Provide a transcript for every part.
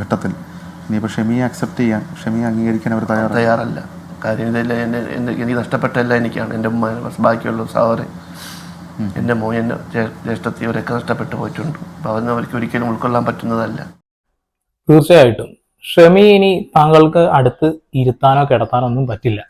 ഘട്ടത്തിൽ. ഇനിയിപ്പോൾ ഷെമിയെ അക്സെപ്റ്റ് ചെയ്യാൻ ഷെമിയെ അംഗീകരിക്കാൻ അവർ തയ്യാറ തയ്യാറല്ല. കാര്യം ഇതെല്ലാം എന്റെ എന്റെ എനിക്ക് നഷ്ടപ്പെട്ടെല്ലാം എനിക്കാണ്. എന്റെ ഉമ്മ ബാക്കിയുള്ള സഹോദരൻ എന്റെ മോൻ എന്റെ ജ്യേ- ജ്യേഷ്ഠത്തി അവരൊക്കെ നഷ്ടപ്പെട്ടു പോയിട്ടുണ്ട്. അപ്പോൾ അതൊന്നും അവർക്ക് ഒരിക്കലും ഉൾക്കൊള്ളാൻ പറ്റുന്നതല്ല. തീർച്ചയായിട്ടും. ഷമി ഇനി താങ്കൾക്ക് അടുത്ത് ഇരുത്താനോ കിടത്താനോ ഒന്നും പറ്റില്ല.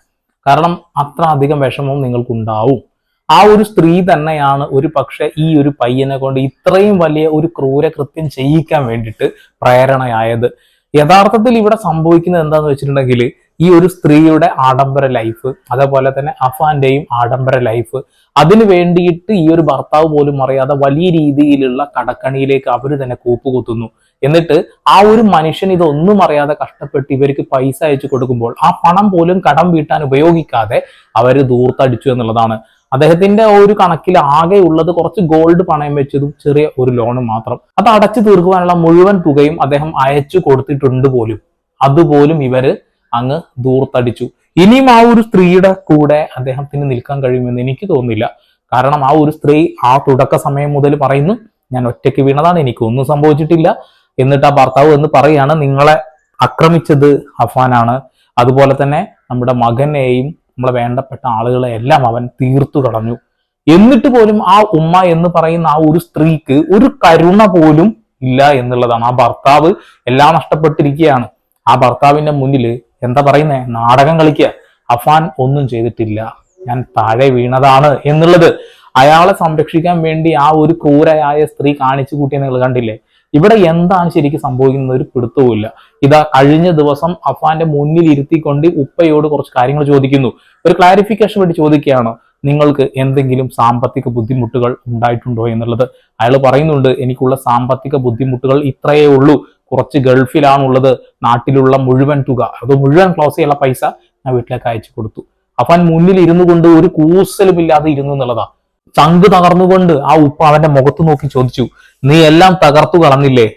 കാരണം അത്ര അധികം വിഷമവും നിങ്ങൾക്കുണ്ടാവും. ആ ഒരു സ്ത്രീ തന്നെയാണ് ഒരു പക്ഷെ ഈ ഒരു പയ്യനെ കൊണ്ട് ഇത്രയും വലിയ ഒരു ക്രൂര കൃത്യം ചെയ്യിക്കാൻ വേണ്ടിയിട്ട് പ്രേരണയായത്. യഥാർത്ഥത്തിൽ ഇവിടെ സംഭവിക്കുന്നത് എന്താന്ന് വെച്ചിട്ടുണ്ടെങ്കിൽ ഈ ഒരു സ്ത്രീയുടെ ആഡംബര ലൈഫ് അതേപോലെ തന്നെ അഫാന്റെയും ആഡംബര ലൈഫ് അതിനു വേണ്ടിയിട്ട് ഈ ഒരു ഭർത്താവ് പോലും അറിയാതെ വലിയ രീതിയിലുള്ള കടക്കണിയിലേക്ക് അവർ തന്നെ കൂപ്പുകുത്തുന്നു. എന്നിട്ട് ആ ഒരു മനുഷ്യൻ ഇതൊന്നും അറിയാതെ കഷ്ടപ്പെട്ട് ഇവർക്ക് പൈസ അയച്ചു കൊടുക്കുമ്പോൾ ആ പണം പോലും കടം വീട്ടാൻ ഉപയോഗിക്കാതെ അവർ ദൂർത്തടിച്ചു എന്നുള്ളതാണ്. അദ്ദേഹത്തിന്റെ ഒരു കണക്കിൽ ആകെ ഉള്ളത് കുറച്ച് ഗോൾഡ് പണയം വെച്ചതും ചെറിയ ഒരു ലോണും മാത്രം. അത് അടച്ചു തീർക്കുവാനുള്ള മുഴുവൻ തുകയും അദ്ദേഹം അയച്ചു കൊടുത്തിട്ടുണ്ട് പോലും. അതുപോലും ഇവർ അങ്ങ് ദൂർത്തടിച്ചു. ഇനിയും ആ ഒരു സ്ത്രീയുടെ കൂടെ അദ്ദേഹത്തിന് നിൽക്കാൻ കഴിയുമെന്ന് എനിക്ക് തോന്നുന്നില്ല. കാരണം ആ ഒരു സ്ത്രീ ആ തുടക്ക സമയം മുതൽ പറയുന്നു ഞാൻ ഒറ്റയ്ക്ക് വീണതാണ് എനിക്കൊന്നും സംഭവിച്ചിട്ടില്ല എന്നിട്ട് ആ ഭർത്താവ് എന്ന് പറയാണ് നിങ്ങളെ ആക്രമിച്ചത് അഫാനാണ് അതുപോലെ തന്നെ നമ്മുടെ മകനെയും നമ്മളെ വേണ്ടപ്പെട്ട ആളുകളെ എല്ലാം അവൻ തീർത്തു കളഞ്ഞു. എന്നിട്ട് പോലും ആ ഉമ്മ എന്ന് പറയുന്ന ആ ഒരു സ്ത്രീക്ക് ഒരു കരുണ പോലും ഇല്ല എന്നുള്ളതാണ്. ആ ഭർത്താവ് എല്ലാം നഷ്ടപ്പെട്ടിരിക്കുകയാണ്. ആ ഭർത്താവിന്റെ മുന്നിൽ എന്താ പറയുന്നേ? നാടകം കളിക്കുക. അഫാൻ ഒന്നും ചെയ്തിട്ടില്ല. ഞാൻ താഴെ വീണതാണ് എന്നുള്ളത്. അയാളെ സംരക്ഷിക്കാൻ വേണ്ടി ആ ഒരു ക്രൂരയായ സ്ത്രീ കാണിച്ചു കൂട്ടിയ കണ്ടില്ലേ? ഇവിടെ എന്താണ് ശരിക്കും സംഭവിക്കുന്നത്? ഒരു പിടുത്തവുമില്ല. ഇതാ കഴിഞ്ഞ ദിവസം അഫാന്റെ മുന്നിൽ ഇരുത്തിക്കൊണ്ട് ഉപ്പയോട് കുറച്ച് കാര്യങ്ങൾ ചോദിക്കുന്നു. ഒരു ക്ലാരിഫിക്കേഷൻ വേണ്ടി ചോദിക്കുകയാണ് നിങ്ങൾക്ക് എന്തെങ്കിലും സാമ്പത്തിക ബുദ്ധിമുട്ടുകൾ ഉണ്ടായിട്ടുണ്ടോ എന്നുള്ളത്? അയാൾ പറയുന്നുണ്ട് എനിക്കുള്ള സാമ്പത്തിക ബുദ്ധിമുട്ടുകൾ ഇത്രയേ ഉള്ളൂ. കുറച്ച് ഗൾഫിലാണുള്ളത്. നാട്ടിലുള്ള മുഴുവൻ തുക. അത് മുഴുവൻ ക്ലോസ് ചെയ്യാനുള്ള പൈസ ഞാൻ വീട്ടിലേക്ക് അയച്ചു കൊടുത്തു. അഫാൻ മുന്നിൽ ഇരുന്നു കൊണ്ട് ഒരു കൂസലുമില്ലാതെ ഇരുന്നു എന്നുള്ളതാ. ചങ്ക് തകർന്നുകൊണ്ട് ആ ഉപ്പ അവന്റെ മുഖത്ത് നോക്കി ചോദിച്ചു നീ എല്ലാം തകർത്തു കളഞ്ഞില്ലേ?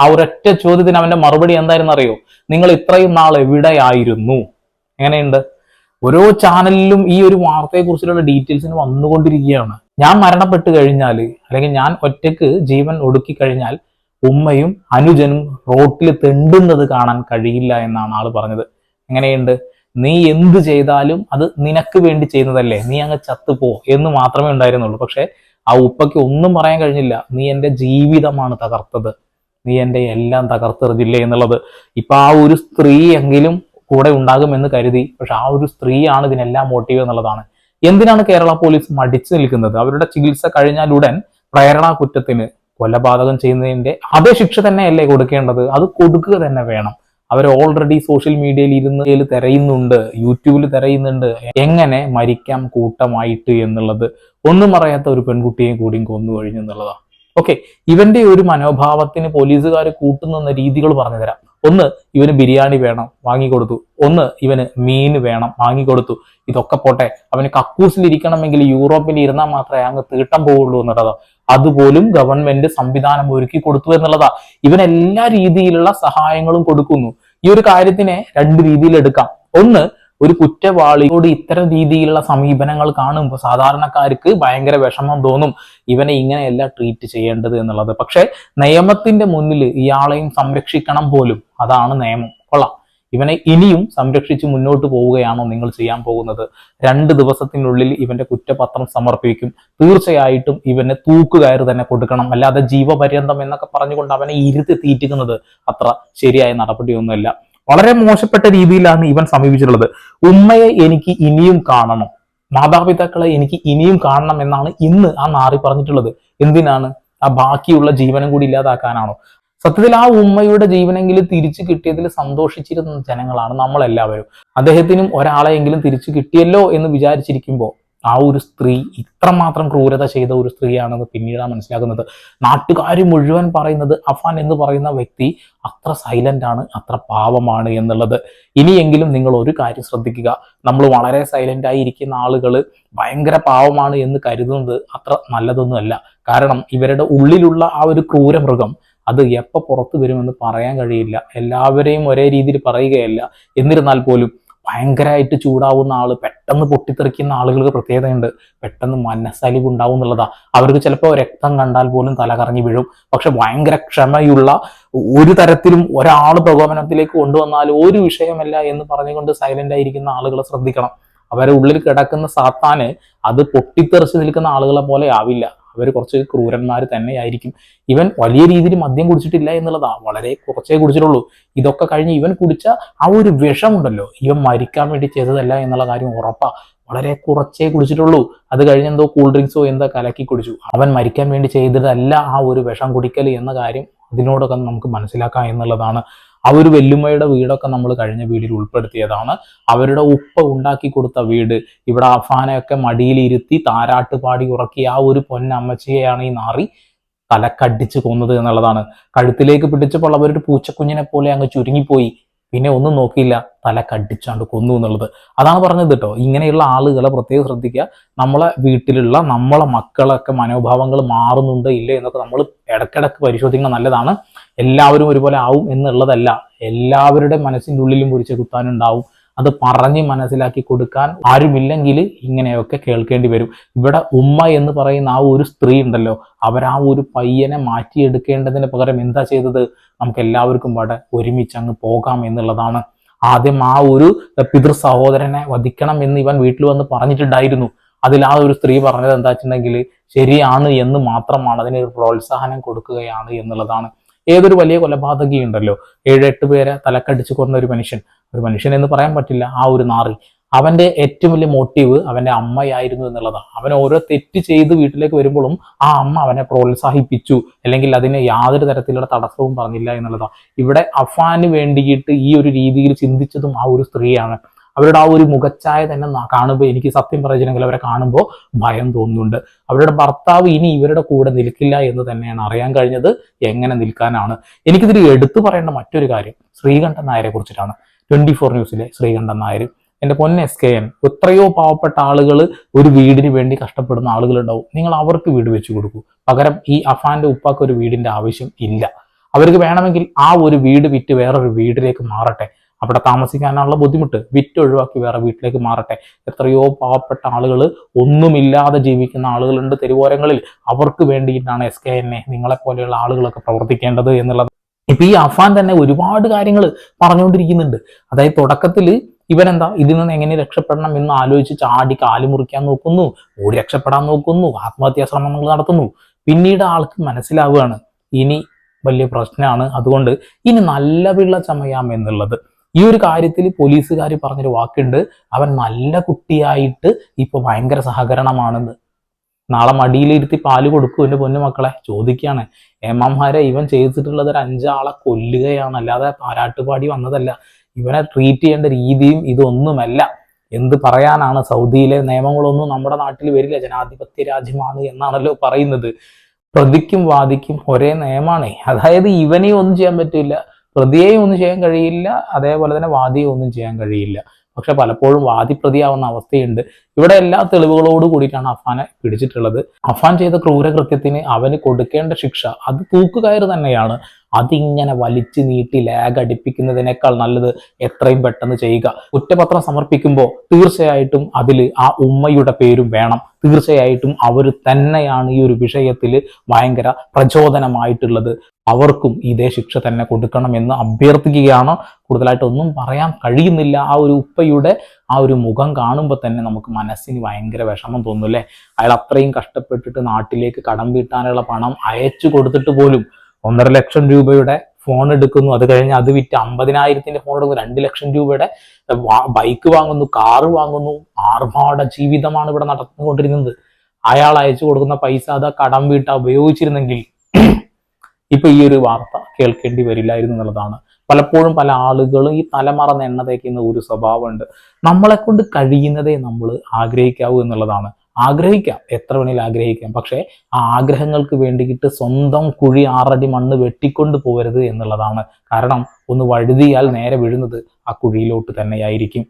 ആ ഒരൊറ്റ ചോദ്യത്തിന് അവന്റെ മറുപടി എന്തായിരുന്നു അറിയോ? നിങ്ങൾ ഇത്രയും നാൾ എവിടെയായിരുന്നു? എങ്ങനെയുണ്ട്? ഓരോ ചാനലിലും ഈ ഒരു വാർത്തയെക്കുറിച്ചുള്ള ഡീറ്റെയിൽസിന് വന്നുകൊണ്ടിരിക്കുകയാണ്. ഞാൻ മരണപ്പെട്ട് കഴിഞ്ഞാൽ അല്ലെങ്കിൽ ഞാൻ ഒറ്റയ്ക്ക് ജീവൻ ഒടുക്കി കഴിഞ്ഞാൽ ഉമ്മയും അനുജനും റോട്ടിൽ തെണ്ടുന്നത് കാണാൻ കഴിയില്ല എന്നാണ് ആൾ പറഞ്ഞത്. എങ്ങനെയുണ്ട്? നീ എന്ത് ചെയ്താലും അത് നിനക്ക് വേണ്ടി ചെയ്യുന്നതല്ലേ? നീ അങ്ങ് ചത്തുപോ എന്ന് മാത്രമേ ഉണ്ടായിരുന്നുള്ളൂ. പക്ഷെ ആ ഉപ്പയ്ക്ക് ഒന്നും പറയാൻ കഴിഞ്ഞില്ല. നീ എന്റെ ജീവിതമാണ് തകർത്തത്. നീ എന്റെ എല്ലാം തകർത്തെറിഞ്ഞില്ലേ എന്നുള്ളത്. ഇപ്പൊ ആ ഒരു സ്ത്രീ എങ്കിലും കൂടെ ഉണ്ടാകുമെന്ന് കരുതി. പക്ഷെ ആ ഒരു സ്ത്രീയാണ് ഇതിനെല്ലാം മോട്ടീവ് എന്നുള്ളതാണ്. എന്തിനാണ് കേരള പോലീസ് മടിച്ചു നിൽക്കുന്നത്? അവരുടെ ചികിത്സ കഴിഞ്ഞാലുടൻ പ്രേരണാ കുറ്റത്തിന് കൊലപാതകം ചെയ്യുന്നതിന്റെ അതേ ശിക്ഷ തന്നെയല്ലേ കൊടുക്കേണ്ടത്? അത് കൊടുക്കുക തന്നെ വേണം. അവർ ഓൾറെഡി സോഷ്യൽ മീഡിയയിൽ ഇരുന്ന് തിരയുന്നുണ്ട് യൂട്യൂബിൽ തിരയുന്നുണ്ട്. എങ്ങനെ മരിക്കാം കൂട്ടമായിട്ട് എന്നുള്ളത് ഒന്നും അറിയാത്ത ഒരു പെൺകുട്ടിയെ കൂടി കൊന്നു കഴിഞ്ഞു എന്നുള്ളതാണ് ഓക്കെ ഇവന്റെ ഒരു മനോഭാവത്തിന് പോലീസുകാർ കൂട്ടുന്ന രീതികൾ പറഞ്ഞു തരാം ഒന്ന് ഇവന് ബിരിയാണി വേണം വാങ്ങിക്കൊടുത്തു. ഒന്ന് ഇവന് മീൻ വേണം വാങ്ങിക്കൊടുത്തു. ഇതൊക്കെ പോട്ടെ. അവന് കക്കൂസിൽ ഇരിക്കണമെങ്കിൽ യൂറോപ്പിൽ ഇരുന്നാൽ മാത്രമേ അങ്ങ് തീട്ടം പോവുള്ളൂ എന്നുള്ളതാ. അതുപോലും ഗവൺമെന്റ് സംവിധാനം ഒരുക്കി കൊടുത്തു എന്നുള്ളതാ. ഇവൻ എല്ലാ രീതിയിലുള്ള സഹായങ്ങളും കൊടുക്കുന്നു. ഈ ഒരു കാര്യത്തിനെ രണ്ട് രീതിയിൽ എടുക്കാം. ഒന്ന് ഒരു കുറ്റവാളിയോട് ഇത്തരം രീതിയിലുള്ള സമീപനങ്ങൾ കാണുമ്പോൾ സാധാരണക്കാർക്ക് ഭയങ്കര വിഷമം തോന്നും. ഇവനെ ഇങ്ങനെയല്ല ട്രീറ്റ് ചെയ്യേണ്ടത് എന്നുള്ളത്. പക്ഷെ നിയമത്തിന്റെ മുന്നിൽ ഇയാളെയും സംരക്ഷിക്കണം പോലും. അതാണ് നിയമം. കൊള്ളാം. ഇവനെ ഇനിയും സംരക്ഷിച്ച് മുന്നോട്ട് പോവുകയാണോ നിങ്ങൾ ചെയ്യാൻ പോകുന്നത്? രണ്ട് ദിവസത്തിനുള്ളിൽ ഇവന്റെ കുറ്റപത്രം സമർപ്പിക്കും. തീർച്ചയായിട്ടും ഇവനെ തൂക്കുകയറ് തന്നെ കൊടുക്കണം. അല്ലാതെ ജീവപര്യന്തം എന്നൊക്കെ പറഞ്ഞുകൊണ്ട് അവനെ ഇരുത്തി തീറ്റിക്കുന്നത് അത്ര ശരിയായ നടപടിയൊന്നുമല്ല. വളരെ മോശപ്പെട്ട രീതിയിലാണ് ഇവൻ സമീപിച്ചിട്ടുള്ളത്. ഉമ്മയെ എനിക്ക് ഇനിയും കാണണം. മാതാപിതാക്കളെ എനിക്ക് ഇനിയും കാണണം എന്നാണ് ഇന്ന് ആ നാറി പറഞ്ഞിട്ടുള്ളത്. എന്തിനാണ്? ആ ബാക്കിയുള്ള ജീവനും കൂടി ഇല്ലാതാക്കാനാണോ? സത്യത്തിൽ ആ ഉമ്മയുടെ ജീവനെങ്കിലും തിരിച്ചു കിട്ടിയതിൽ സന്തോഷിച്ചിരുന്ന ജനങ്ങളാണ് നമ്മളെല്ലാവരും. അദ്ദേഹത്തിനും ഒരാളെയെങ്കിലും തിരിച്ചു കിട്ടിയല്ലോ എന്ന് വിചാരിച്ചിരിക്കുമ്പോൾ ആ ഒരു സ്ത്രീ ഇത്രമാത്രം ക്രൂരത ചെയ്ത ഒരു സ്ത്രീയാണെന്ന് പിന്നീടാണ് മനസ്സിലാക്കുന്നത് നാട്ടുകാർ മുഴുവൻ പറയുന്നത് അഫാൻ എന്ന് പറയുന്ന വ്യക്തി അത്ര സൈലന്റ് ആണ് അത്ര പാവമാണ് എന്നുള്ളത്. ഇനിയെങ്കിലും നിങ്ങൾ ഒരു കാര്യം ശ്രദ്ധിക്കുക. നമ്മൾ വളരെ സൈലന്റ് ആയിരിക്കുന്ന ആളുകൾ ഭയങ്കര പാവമാണ് എന്ന് കരുതുന്നത് അത്ര നല്ലതൊന്നുമല്ല. കാരണം ഇവരുടെ ഉള്ളിലുള്ള ആ ഒരു ക്രൂരമൃഗം അത് എപ്പോൾ പുറത്തു വരുമെന്ന് പറയാൻ കഴിയില്ല. എല്ലാവരെയും ഒരേ രീതിയിൽ പറയുകയല്ല. എന്നിരുന്നാൽ പോലും ഭയങ്കരമായിട്ട് ചൂടാവുന്ന ആൾ പെട്ടെന്ന് പൊട്ടിത്തെറിക്കുന്ന ആളുകൾക്ക് പ്രത്യേകതയുണ്ട്. പെട്ടെന്ന് മനസ്സലിവ് ഉണ്ടാവും എന്നുള്ളതാ. അവർക്ക് ചിലപ്പോൾ രക്തം കണ്ടാൽ പോലും തല കറങ്ങി വീഴും. പക്ഷെ ഭയങ്കര ക്ഷമയുള്ള ഒരു തരത്തിലും ഒരാൾ പ്രകോപനത്തിലേക്ക് കൊണ്ടുവന്നാൽ ഒരു വിഷയമല്ല എന്ന് പറഞ്ഞുകൊണ്ട് സൈലന്റ് ആയിരിക്കുന്ന ആളുകളെ ശ്രദ്ധിക്കണം. അവരെ ഉള്ളിൽ കിടക്കുന്ന സാത്താന് അത് പൊട്ടിത്തെറിച്ച് നിൽക്കുന്ന ആളുകളെ പോലെ ആവില്ല. അവർ കുറച്ച് ക്രൂരന്മാർ തന്നെയായിരിക്കും. ഇവൻ വലിയ രീതിയിൽ മദ്യം കുടിച്ചിട്ടില്ല എന്നുള്ളതാ. വളരെ കുറച്ചേ കുടിച്ചിട്ടുള്ളൂ. ഇതൊക്കെ കഴിഞ്ഞ് ഇവൻ കുടിച്ച ആ ഒരു വിഷമുണ്ടല്ലോ. ഇവൻ മരിക്കാൻ വേണ്ടി ചെയ്തതല്ല എന്നുള്ള കാര്യം ഉറപ്പാ. വളരെ കുറച്ചേ കുടിച്ചിട്ടുള്ളൂ. അത് കഴിഞ്ഞ് എന്തോ കൂൾ ഡ്രിങ്ക്സോ എന്തോ കലക്കി കുടിച്ചു. അവൻ മരിക്കാൻ വേണ്ടി ചെയ്തതല്ല ആ ഒരു വിഷം കുടിക്കൽ എന്ന കാര്യം അതിനോടൊക്കെ നമുക്ക് മനസ്സിലാക്കാം എന്നുള്ളതാണ്. ആ ഒരു വെല്ലുമ്മയുടെ വീടൊക്കെ നമ്മൾ കഴിഞ്ഞ വീടിൽ ഉൾപ്പെടുത്തിയതാണ്. അവരുടെ ഉപ്പ ഉണ്ടാക്കി കൊടുത്ത വീട്. ഇവിടെ അഫാനയൊക്കെ മടിയിലിരുത്തി താരാട്ട് പാടി ഉറക്കിയ ആ ഒരു പൊന്നമ്മച്ചിയെയാണ് ഈ നാറി തലക്കടിച്ച് കൊന്നത് എന്നുള്ളതാണ്. കഴുത്തിലേക്ക് പിടിച്ചപ്പോൾ അവരൊരു പൂച്ചക്കുഞ്ഞിനെ പോലെ അങ്ങ് ചുരുങ്ങിപ്പോയി. പിന്നെ ഒന്നും നോക്കിയില്ല. തല കടിച്ചാണ്ട് കൊന്നു എന്നുള്ളത്. അതാണ് പറഞ്ഞത് കേട്ടോ. ഇങ്ങനെയുള്ള ആളുകളെ പ്രത്യേകം ശ്രദ്ധിക്കുക. നമ്മളെ വീട്ടിലുള്ള നമ്മളെ മക്കളൊക്കെ മനോഭാവങ്ങൾ മാറുന്നുണ്ട് ഇല്ലേ എന്നൊക്കെ നമ്മൾ ഇടക്കിടക്ക് പരിശോധിക്കുന്നത് നല്ലതാണ്. എല്ലാവരും ഒരുപോലെ ആവും എന്നുള്ളതല്ല. എല്ലാവരുടെ മനസ്സിന്റെ ഉള്ളിലും ഒരു ചെകുത്താനുണ്ടാവും അത് പറഞ്ഞ് മനസ്സിലാക്കി കൊടുക്കാൻ ആരുമില്ലെങ്കിൽ ഇങ്ങനെയൊക്കെ കേൾക്കേണ്ടി വരും. ഇവിടെ ഉമ്മ എന്ന് പറയുന്ന ആ ഒരു സ്ത്രീ ഉണ്ടല്ലോ അവരാ ഒരു പയ്യനെ മാറ്റിയെടുക്കേണ്ടതിന് പകരം എന്താ ചെയ്തത്? നമുക്ക് എല്ലാവർക്കും ഇവിടെ ഒരുമിച്ച് അങ്ങ് പോകാം എന്നുള്ളതാണ്. ആദ്യം ആ ഒരു പിതൃ സഹോദരനെ വധിക്കണം എന്ന് ഇവൻ വീട്ടിൽ വന്ന് പറഞ്ഞിട്ടുണ്ടായിരുന്നു. അതിൽ ആ ഒരു സ്ത്രീ പറഞ്ഞത് എന്താ വെച്ചിട്ടുണ്ടെങ്കിൽ ശരിയാണ് എന്ന് മാത്രമാണ് അതിന് പ്രോത്സാഹനം കൊടുക്കുകയാണ് എന്നുള്ളതാണ്. ഏതൊരു വലിയ കൊലപാതകി ഉണ്ടല്ലോ? ഏഴ് എട്ട് പേരെ തലക്കടിച്ച് കൊന്ന ഒരു മനുഷ്യൻ. ഒരു മനുഷ്യൻ എന്ന് പറയാൻ പറ്റില്ല. ആ ഒരു നാറി. അവന്റെ ഏറ്റവും വലിയ മോട്ടീവ് അവന്റെ അമ്മയായിരുന്നു എന്നുള്ളതാണ്. അവൻ ഓരോ തെറ്റ് ചെയ്ത് വീട്ടിലേക്ക് വരുമ്പോഴും ആ അമ്മ അവനെ പ്രോത്സാഹിപ്പിച്ചു. അല്ലെങ്കിൽ അതിന് യാതൊരു തരത്തിലുള്ള തടസ്സവും പറഞ്ഞില്ല എന്നുള്ളതാണ്. ഇവിടെ അഫാന് വേണ്ടിയിട്ട് ഈ ഒരു രീതിയിൽ ചിന്തിച്ചതും ആ ഒരു സ്ത്രീയാണ്. അവരുടെ ആ ഒരു മുഖച്ഛായ തന്നെ കാണുമ്പോൾ എനിക്ക് സത്യം പറയുകയാണെങ്കിൽ അവരെ കാണുമ്പോൾ ഭയം തോന്നുന്നുണ്ട്. അവരുടെ ഭർത്താവ് ഇനി ഇവരുടെ കൂടെ നിൽക്കില്ല എന്ന് തന്നെയാണ് അറിയാൻ കഴിഞ്ഞത്. എങ്ങനെ നിൽക്കാനാണ്? എനിക്കിതിൽ എടുത്തു പറയേണ്ട മറ്റൊരു കാര്യം ശ്രീകണ്ഠൻ നായരെ കുറിച്ചിട്ടാണ്. ട്വന്റി ഫോർ ന്യൂസിലെ ശ്രീകണ്ഠൻ നായർ. എന്റെ പൊന്ന എസ് കെ എൻ എത്രയോ പാവപ്പെട്ട ആളുകൾ ഒരു വീടിന് വേണ്ടി കഷ്ടപ്പെടുന്ന ആളുകളുണ്ടാവും. നിങ്ങൾ അവർക്ക് വീട് വെച്ചു കൊടുക്കൂ. പകരം ഈ അഫാന്റെ ഉപ്പാക്ക് ഒരു വീടിന്റെ ആവശ്യം ഇല്ല. അവർക്ക് വേണമെങ്കിൽ ആ ഒരു വീട് വിറ്റ് വേറൊരു വീട്ടിലേക്ക് മാറട്ടെ. അവിടെ താമസിക്കാനുള്ള ബുദ്ധിമുട്ട് വിറ്റ് ഒഴിവാക്കി വേറെ വീട്ടിലേക്ക് മാറട്ടെ. എത്രയോ പാവപ്പെട്ട ആളുകൾ ഒന്നുമില്ലാതെ ജീവിക്കുന്ന ആളുകളുണ്ട് തെരുവോരങ്ങളിൽ. അവർക്ക് വേണ്ടിയിട്ടാണ് എസ് കെ എൻ നിങ്ങളെ പോലെയുള്ള ആളുകളൊക്കെ പ്രവർത്തിക്കേണ്ടത് എന്നുള്ളത്. ഇപ്പൊ ഈ അഫാൻ തന്നെ ഒരുപാട് കാര്യങ്ങൾ പറഞ്ഞുകൊണ്ടിരിക്കുന്നുണ്ട്. അതായത് തുടക്കത്തിൽ ഇവനെന്താ? ഇതിൽ നിന്ന് എങ്ങനെ രക്ഷപ്പെടണം എന്ന് ആലോചിച്ച് ചാടി കാലു മുറിക്കാൻ നോക്കുന്നു ഓടി രക്ഷപ്പെടാൻ നോക്കുന്നു ആത്മഹത്യാ ശ്രമങ്ങൾ നടത്തുന്നു. പിന്നീട് ആൾക്ക് മനസ്സിലാവുകയാണ് ഇനി വലിയ പ്രശ്നമാണ്. അതുകൊണ്ട് ഇനി നല്ല പിള്ള ചമയാം എന്നുള്ളത്. ഈ ഒരു കാര്യത്തിൽ പോലീസുകാർ പറഞ്ഞൊരു വാക്കുണ്ട്. അവൻ നല്ല കുട്ടിയായിട്ട് ഇപ്പൊ ഭയങ്കര സഹകരണമാണെന്ന്. നാളെ മടിയിലിരുത്തി പാൽ കൊടുക്കും എന്റെ പൊന്നു മക്കളെ ചോദിക്കുകയാണ് ഏമാമാരെ ഇവൻ ചെയ്തിട്ടുള്ളത് ഒരു അഞ്ചാളെ കൊല്ലുകയാണ്. അല്ലാതെ പാരാട്ടുപാടി വന്നതല്ല. ഇവനെ ട്രീറ്റ് ചെയ്യേണ്ട രീതിയും ഇതൊന്നുമല്ല. എന്ത് പറയാനാണ്? സൗദിയിലെ നിയമങ്ങളൊന്നും നമ്മുടെ നാട്ടിൽ വരില്ല. ജനാധിപത്യ രാജ്യമാണ് എന്നാണല്ലോ പറയുന്നത്. പ്രതിക്കും വാദിക്കും ഒരേ നിയമമാണേ. അതായത് ഇവനെ ഒന്നും ചെയ്യാൻ പറ്റില്ല. പ്രതിയെയും ഒന്നും ചെയ്യാൻ കഴിയില്ല അതേപോലെ തന്നെ വാദിയെ ഒന്നും ചെയ്യാൻ കഴിയില്ല. പക്ഷെ പലപ്പോഴും വാദി പ്രതിയാവുന്ന അവസ്ഥയുണ്ട്. ഇവിടെ എല്ലാ തെളിവുകളോട് കൂടിയിട്ടാണ് അഫാനെ പിടിച്ചിട്ടുള്ളത്. അഫാൻ ചെയ്ത ക്രൂരകൃത്യത്തിന് അവന് കൊടുക്കേണ്ട ശിക്ഷ അത് തൂക്കുകയർ തന്നെയാണ്. അതിങ്ങനെ വലിച്ചു നീട്ടി ലാഗ് അടിപ്പിക്കുന്നതിനേക്കാൾ നല്ലത് എത്രയും പെട്ടെന്ന് ചെയ്യുക. കുറ്റപത്രം സമർപ്പിക്കുമ്പോൾ തീർച്ചയായിട്ടും അതിൽ ആ ഉമ്മയുടെ പേരും വേണം. തീർച്ചയായിട്ടും അവർ തന്നെയാണ് ഈ ഒരു വിഷയത്തിൽ ഭയങ്കര പ്രചോദനമായിട്ടുള്ളത്. അവർക്കും ഇതേ ശിക്ഷ തന്നെ കൊടുക്കണമെന്ന് അഭ്യർത്ഥിക്കുകയാണ്. കൂടുതലായിട്ട് ഒന്നും പറയാൻ കഴിയുന്നില്ല. ആ ഒരു ഉപ്പയുടെ ആ ഒരു മുഖം കാണുമ്പോൾ തന്നെ നമുക്ക് മനസ്സിന് ഭയങ്കര വിഷമം തോന്നും അല്ലേ? അയാൾ അത്രയും കഷ്ടപ്പെട്ടിട്ട് നാട്ടിലേക്ക് കടം വീട്ടാനുള്ള പണം അയച്ചു കൊടുത്തിട്ട് പോലും ഒന്നര ലക്ഷം രൂപയുടെ ഫോൺ എടുക്കുന്നു. അത് കഴിഞ്ഞ് അത് വിറ്റ് അമ്പതിനായിരത്തിന്റെ ഫോൺ എടുക്കുന്നു. രണ്ട് ലക്ഷം രൂപയുടെ ബൈക്ക് വാങ്ങുന്നു കാറ് വാങ്ങുന്നു. ആർഭാട ജീവിതമാണ് ഇവിടെ നടന്നുകൊണ്ടിരുന്നത്. അയാൾ അയച്ചു കൊടുക്കുന്ന പൈസ അത് കടം വീട്ട ഉപയോഗിച്ചിരുന്നെങ്കിൽ ഇപ്പൊ ഈ ഒരു വാർത്ത കേൾക്കേണ്ടി വരില്ലായിരുന്നു എന്നുള്ളതാണ്. പലപ്പോഴും പല ആളുകളും ഈ തലമറന്ന് എണ്ണ തേക്കുന്ന ഒരു സ്വഭാവമുണ്ട്. നമ്മളെ കൊണ്ട് കഴിയുന്നതേ നമ്മൾ ആഗ്രഹിക്കാവൂ എന്നുള്ളതാണ്. ആഗ്രഹിക്കാം. എത്ര വേണേലും ആഗ്രഹിക്കാം. പക്ഷേ ആ ആഗ്രഹങ്ങൾക്ക് വേണ്ടിയിട്ട് സ്വന്തം കുഴി ആറടി മണ്ണ് വെട്ടിക്കൊണ്ട് പോകരുത് എന്നുള്ളതാണ്. കാരണം ഒന്ന് വഴുതിയാൽ നേരെ വീഴുന്നത് ആ കുഴിയിലോട്ട് തന്നെയായിരിക്കും.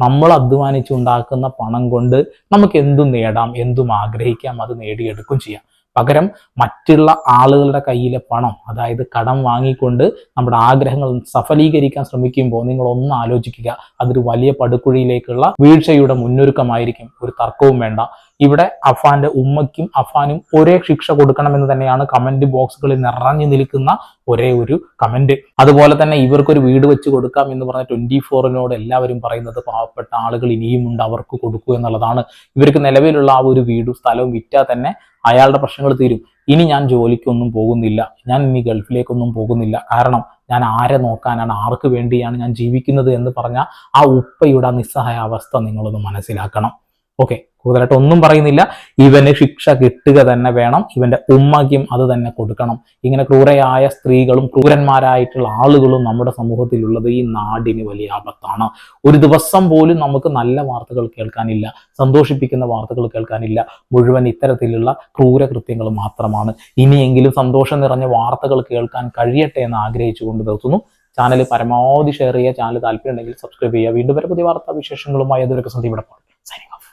നമ്മൾ അധ്വാനിച്ച് ഉണ്ടാക്കുന്ന പണം കൊണ്ട് നമുക്ക് എന്തും നേടാം എന്തും ആഗ്രഹിക്കാം അത് നേടിയെടുക്കും ചെയ്യാം. പകരം മറ്റുള്ള ആളുകളുടെ കയ്യിലെ പണം അതായത് കടം വാങ്ങിക്കൊണ്ട് നമ്മുടെ ആഗ്രഹങ്ങൾ സഫലീകരിക്കാൻ ശ്രമിക്കുമ്പോൾ നിങ്ങൾ ഒന്ന് ആലോചിക്കുക. അതൊരു വലിയ പടുക്കുഴിയിലേക്കുള്ള വീഴ്ചയുടെ മുന്നൊരുക്കമായിരിക്കും. ഒരു തർക്കവും വേണ്ട. ഇവിടെ അഫാന്റെ ഉമ്മയ്ക്കും അഫാനും ഒരേ ശിക്ഷ കൊടുക്കണമെന്ന് തന്നെയാണ് കമന്റ് ബോക്സുകളിൽ നിറഞ്ഞു നിൽക്കുന്ന ഒരേ ഒരു കമന്റ് അതുപോലെ തന്നെ ഇവർക്കൊരു വീട് വെച്ച് കൊടുക്കാം എന്ന് പറഞ്ഞ ട്വന്റി ഫോറിനോട് എല്ലാവരും പറയുന്നത് പാവപ്പെട്ട ആളുകൾ ഇനിയും ഉണ്ട് അവർക്ക് കൊടുക്കൂ എന്നുള്ളതാണ്. ഇവർക്ക് നിലവിലുള്ള ആ ഒരു വീടും സ്ഥലവും വിറ്റാൽ തന്നെ അയാളുടെ പ്രശ്നങ്ങൾ തീരും. ഇനി ഞാൻ ജോലിക്കൊന്നും പോകുന്നില്ല. ഞാൻ ഇനി ഗൾഫിലേക്കൊന്നും പോകുന്നില്ല. കാരണം ഞാൻ ആരെ നോക്കാനാണ് ആർക്ക് വേണ്ടിയാണ് ഞാൻ ജീവിക്കുന്നത് എന്ന് പറഞ്ഞ ആ ഉപ്പയുടെ നിസ്സഹായ അവസ്ഥ നിങ്ങളൊന്ന് മനസ്സിലാക്കണം. ഓക്കെ കൂടുതലായിട്ട് ഒന്നും പറയുന്നില്ല. ഇവന് ശിക്ഷ കിട്ടുക തന്നെ വേണം. ഇവന്റെ ഉമ്മയ്ക്കും അത് തന്നെ കൊടുക്കണം. ഇങ്ങനെ ക്രൂരയായ സ്ത്രീകളും ക്രൂരന്മാരായിട്ടുള്ള ആളുകളും നമ്മുടെ സമൂഹത്തിലുള്ളത് ഈ നാടിന് വലിയ ആപത്താണ്. ഒരു ദിവസം പോലും നമുക്ക് നല്ല വാർത്തകൾ കേൾക്കാനില്ല സന്തോഷിപ്പിക്കുന്ന വാർത്തകൾ കേൾക്കാനില്ല. മുഴുവൻ ഇത്തരത്തിലുള്ള ക്രൂരകൃത്യങ്ങൾ മാത്രമാണ്. ഇനിയെങ്കിലും സന്തോഷം നിറഞ്ഞ വാർത്തകൾ കേൾക്കാൻ കഴിയട്ടെ എന്ന് ആഗ്രഹിച്ചുകൊണ്ട് നിർത്തുന്നു. ചാനൽ പരമാവധി ഷെയർ ചെയ്യുക. ചാനൽ താല്പര്യം ഉണ്ടെങ്കിൽ സബ്സ്ക്രൈബ് ചെയ്യുക. വീണ്ടും വരെ പുതിയ വാർത്താ വിശേഷങ്ങളുമായി അതൊരു സന്ധി ഇവിടെ സൈനിങ് ഓഫ്